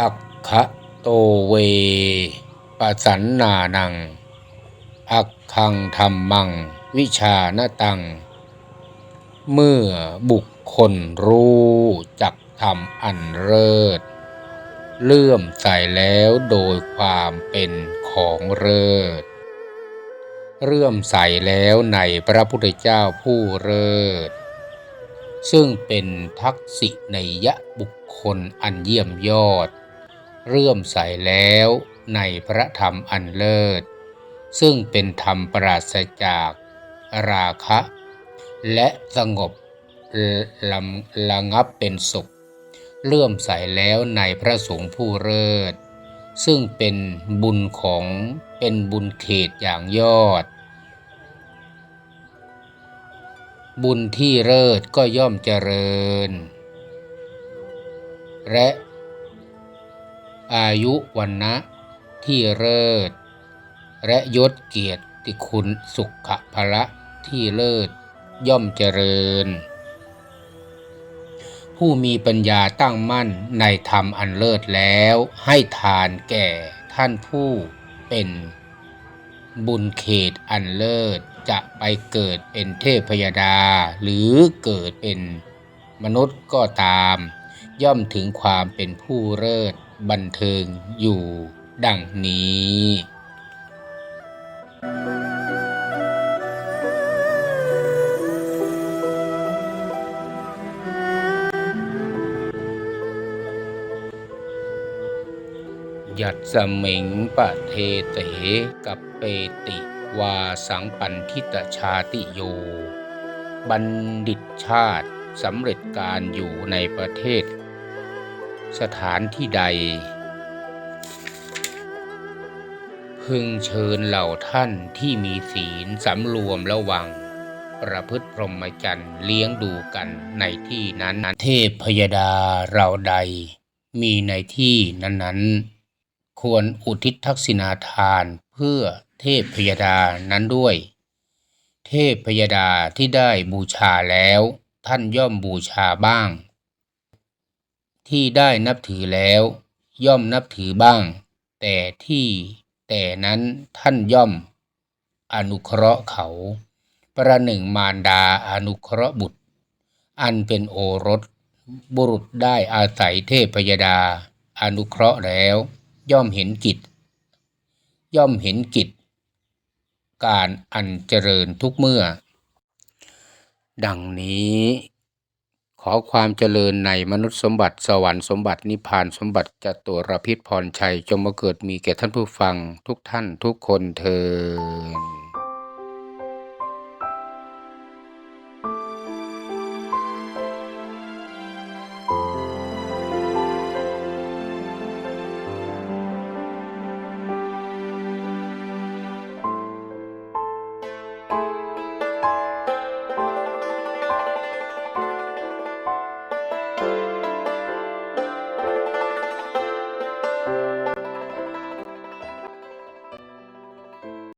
อักคะโตเวปสันนานัง อักขังธรรมัง วิชานตัง เมื่อบุคคลรู้จักทำอันเลิศเลื่อมใสแล้วโดยความเป็นของเลิศเลื่อมใสแล้วในพระพุทธเจ้าผู้เลิศซึ่งเป็นทักษิในยะบุคคลอันเยี่ยมยอด เลื่อมใสแล้วในพระธรรมอันเลิศ ซึ่งเป็นธรรมปราศจากราคะ และสงบลำระงับเป็นสุข เลื่อมใสแล้วในพระสงฆ์ผู้เลิศ ซึ่งเป็นบุญของเป็นบุญเขตอย่างยอด บุญที่เลิศก็ย่อมเจริญ และ อายุวันนะที่เลิศ และยศเกียรติคุณสุขภละที่เลิศย่อมเจริญ ผู้มีปัญญาตั้งมั่นในธรรมอันเลิศแล้วให้ทานแก่ท่านผู้เป็นบุญเขตอันเลิศจะไปเกิดเป็นเทพพยดา หรือเกิดเป็นมนุษย์ก็ตาม ย่อมถึงความเป็นผู้เลิศ บันเทิงอยู่ดังนี้ยัดสมิงปะเทเตกับเปติวาสังปันทิตชาติโย บัณฑิตชาติสำเร็จการอยู่ในประเทศ สถานที่ใด พึงเชิญเหล่าท่านที่มีศีลสำรวมระวัง ประพฤติพรหมจรรย์เลี้ยงดูกันในที่นั้นเทพพยดาเราใด มีในที่นั้นๆ ควรอุทิศทักษิณาทานเพื่อเทพพยดานั้นด้วย เทพพยดาที่ได้บูชาแล้วท่านย่อมบูชาบ้าง ที่ได้นับถือแล้ว ย่อมนับถือบ้าง แต่ที่แต่นั้นท่านย่อม อนุเคราะห์เขา ประหนึ่งมารดาอนุเคราะห์บุตร อันเป็นโอรส บุรุษได้อาศัยเทพยดา อนุเคราะห์แล้ว ย่อมเห็นกิจ ย่อมเห็นกิจ การอันเจริญทุกเมื่อ ดังนี้ ขอความเจริญในมนุษย์สมบัติสวรรค์สมบัตินิพพานสมบัติจตุรพิษพรชัยจงมาเกิดมีแก่ท่านผู้ฟังทุกท่านทุกคนเทอ